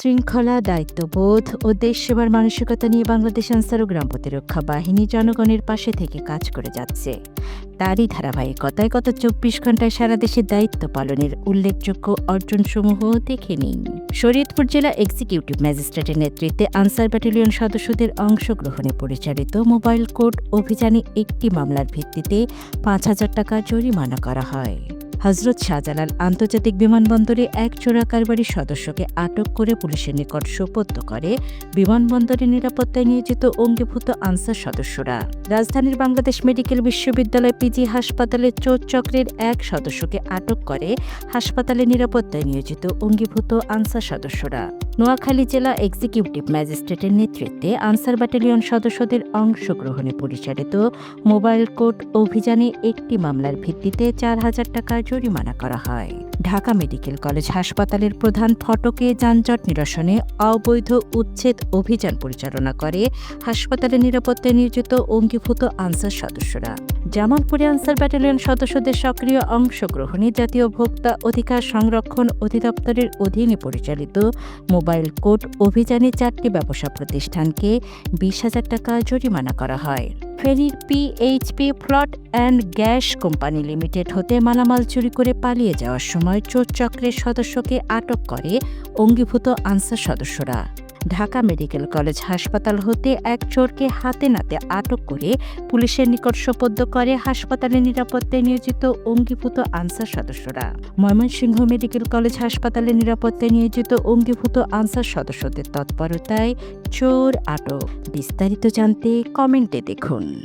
শৃঙ্খলা, দায়িত্ববোধ ও দেশ সেবার মানসিকতা নিয়ে বাংলাদেশ আনসার ও গ্রাম প্রতিরক্ষা বাহিনী জনগণের পাশে থেকে কাজ করে যাচ্ছে। তারই ধারাবাহিকতায় গত চব্বিশ ঘন্টায় সারা দেশে দায়িত্ব পালনের উল্লেখযোগ্য অর্জনসমূহ দেখে নিন। শরীয়তপুর জেলা এক্সিকিউটিভ ম্যাজিস্ট্রেটের নেতৃত্বে আনসার ব্যাটালিয়ন সদস্যদের অংশগ্রহণে পরিচালিত মোবাইল কোর্ট অভিযানে একটি মামলার ভিত্তিতে পাঁচ হাজার টাকা জরিমানা করা হয়। হজরত শাহজালাল আন্তর্জাতিক বিমানবন্দরে এক চোরা কারবারির সদস্যকে আটক করে পুলিশের নিকট সোপত্য করে বিমানবন্দরের নিরাপত্তায় নিয়োজিত অঙ্গীভূত আনসার সদস্যরা। রাজধানীর বাংলাদেশ মেডিকেল বিশ্ববিদ্যালয় পিজি হাসপাতালে চোর চক্রের এক সদস্যকে আটক করে হাসপাতালে নিরাপত্তায় নিয়োজিত অঙ্গীভূত আনসার সদস্যরা। নোয়াখালী জেলা এক্সিকিউটিভ ম্যাজিস্ট্রেটের নেতৃত্বে আনসার ব্যাটালিয়ন সদস্যদের অংশগ্রহণে পরিচালিত মোবাইল কোর্ট অভিযানে একটি মামলার ভিত্তিতে চার হাজার টাকা জরিমানা করা হয় ঢাকা মেডিকেল কলেজ হাসপাতালের প্রধান ফটকে যানজট নিরসনে অবৈধ উচ্ছেদ অভিযান পরিচালনা করে। হাসপাতালের নিরাপত্তায় নিয়োজিত অঙ্গীভূত আনসার সদস্যরা। জামালপুরে আনসার ব্যাটালিয়ন সদস্যদের সক্রিয় অংশগ্রহণে জাতীয় ভোক্তা অধিকার সংরক্ষণ অধিদপ্তরের অধীনে পরিচালিত মোবাইল কোর্ট অভিযানে চারটি ব্যবসা প্রতিষ্ঠানকে বিশ হাজার টাকা জরিমানা করা হয়। ফেনীর পিএইচপি ফ্লট অ্যান্ড গ্যাস কোম্পানি লিমিটেড হতে মালামাল চুরি করে পালিয়ে যাওয়ার সময় চোর চক্রের সদস্যকে আটক করে অঙ্গীভূত আনসার সদস্যরা। ঢাকা মেডিকেল কলেজ হাসপাতাল হতে এক চোরকে হাতে নাতে আটক করে পুলিশের নিকট সোপদ্য করে হাসপাতালে নিরাপত্তায় নিয়োজিত অঙ্গীভূত আনসার সদস্যরা। ময়মনসিংহ মেডিকেল কলেজ হাসপাতালে নিরাপত্তায় নিয়োজিত অঙ্গীভূত আনসার সদস্যদের তৎপরতায় চোর আটক। বিস্তারিত জানতে কমেন্টে দেখুন।